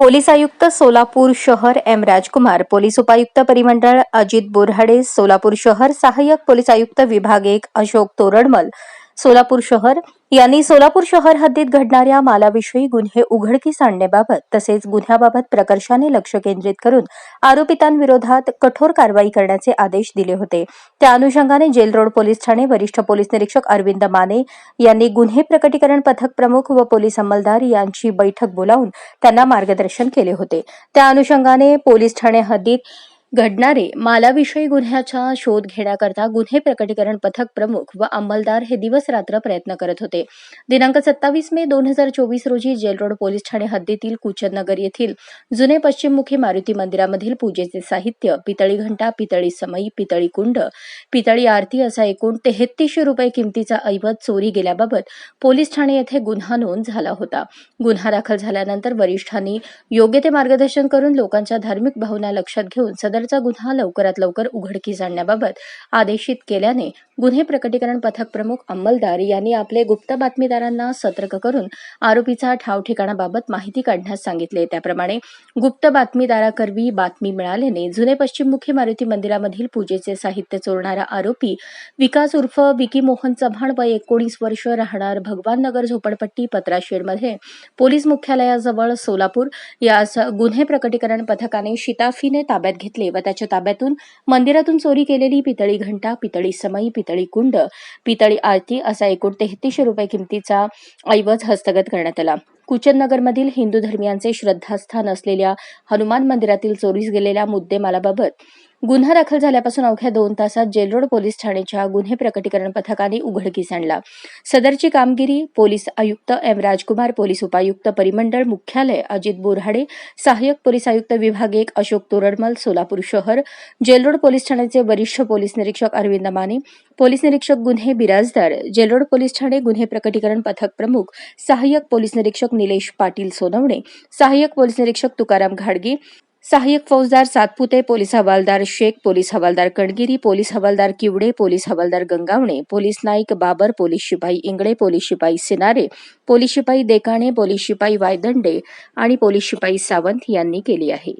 Police आयुक्त सोलापूर शहर M राजकुमार police उपायुक्त परिमंडळ अजित बोरहाडे सोलापूर शहर सहाय्यक पोलीस आयुक्त विभाग एक अशोक तोरडमल सोलापूर शहर यांनी सोलापूर शहर हद्दीत घडणाऱ्या मालाविषयी गुन्हे उघडकीस आणण्याबाबत तसेच गुन्ह्याबाबत प्रकर्षाने लक्ष केंद्रित करून आरोपितांविरोधात कठोर कारवाई करण्याचे आदेश दिले होते. त्या अनुषंगाने जेल रोड पोलीस ठाणे वरिष्ठ पोलीस निरीक्षक अरविंद माने यांनी गुन्हे प्रकटीकरण पथक प्रमुख व पोलीस अंमलदार यांची बैठक बोलावून त्यांना मार्गदर्शन केले होते. त्या अनुषंगाने पोलीस ठाणे हद्दीत घडणारे मालाविषयी गुन्ह्याचा शोध घेण्याकरता गुन्हे प्रकटीकरण पथक प्रमुख व अंमलदार हे दिवस रात्र प्रयत्न करत होते. दिनांक सत्तावीस मे दोन हजार चोवीस रोजी जेलरोड पोलीस ठाणे हद्दीतील कुचनगर येथील जुने पश्चिममुखी मारुती मंदिरामधील पूजेचे साहित्य पितळी घंटा पितळी समई पितळी कुंड पितळी आरती असा एकूण तेहतीसशे रुपये किमतीचा ऐवज चोरी गेल्याबाबत पोलीस ठाणे येथे गुन्हा नोंद झाला होता. गुन्हा दाखल झाल्यानंतर वरिष्ठांनी योग्य ते मार्गदर्शन करून लोकांच्या धार्मिक भावना लक्षात घेऊन सदर दादरचा गुन्हा लवकरात लवकर उघडकीस आणण्याबाबत आदेशित केल्याने गुन्हे प्रकटीकरण पथक प्रमुख अंमलदार यांनी आपले गुप्त बातमीदारांना सतर्क करून आरोपीचा ठाव ठिकाणाबाबत माहिती काढण्यास सांगितले. त्याप्रमाणे गुप्त बातमीदाराकरवी बातमी मिळाल्याने जुने पश्चिममुखी मारुती मंदिरामधील पूजेचे साहित्य चोरणारा आरोपी विकास उर्फ विकी मोहन चव्हाण वय एकोणीस वर्ष राहणार भगवान नगर झोपडपट्टी पत्राशेडमध्ये पोलीस मुख्यालयाजवळ सोलापूर. या गुन्हे प्रकटीकरण पथकाने शिताफीने ताब्यात घेतले व त्याच्या ताब्यातून मंदिरातून चोरी केलेली पितळी घंटा पितळी समई पितळी कुंड पितळी आरती असा एकूण तेहतीसशे रुपये किमतीचा ऐवज हस्तगत करण्यात आला. कुचननगरमधील हिंदू धर्मियांचे श्रद्धास्थान असलेल्या हनुमान मंदिरातील चोरीस गेलेल्या मुद्देमालाबाबत गुन्हा दाखल झाल्यापासून अवघ्या दोन तासात जेलरोड पोलीस ठाण्याच्या गुन्हे प्रकटीकरण पथकाने उघडकीस आणला. सदरची कामगिरी पोलीस आयुक्त एम राजकुमार पोलीस उपायुक्त परिमंडळ मुख्यालय अजित बोरहाडे सहाय्यक पोलीस आयुक्त विभाग एक अशोक तोरडमल सोलापूर शहर जेलरोड पोलीस ठाण्याचे वरिष्ठ पोलीस निरीक्षक अरविंद माने पोलीस निरीक्षक गुन्हे बिराजदार जेलरोड पोलीस ठाणे गुन्हे प्रकटीकरण पथक प्रमुख सहाय्यक पोलीस निरीक्षक निलेश पाटील सोनवणे सहाय्यक पोलीस निरीक्षक तुकाराम घाडगे सहाय्यक फौजदार सातपुते पोलीस हवालदार शेख पोलीस हवालदार कणगिरी पोलीस हवालदार किवडे पोलीस हवालदार गंगावणे पोलीस नाईक बाबर पोलीस शिपाई इंगळे पोलीस शिपाई सिनारे पोलीस शिपाई देकाणे पोलीस शिपाई वायदंडे आणि पोलीस शिपाई सावंत यांनी केली आहे.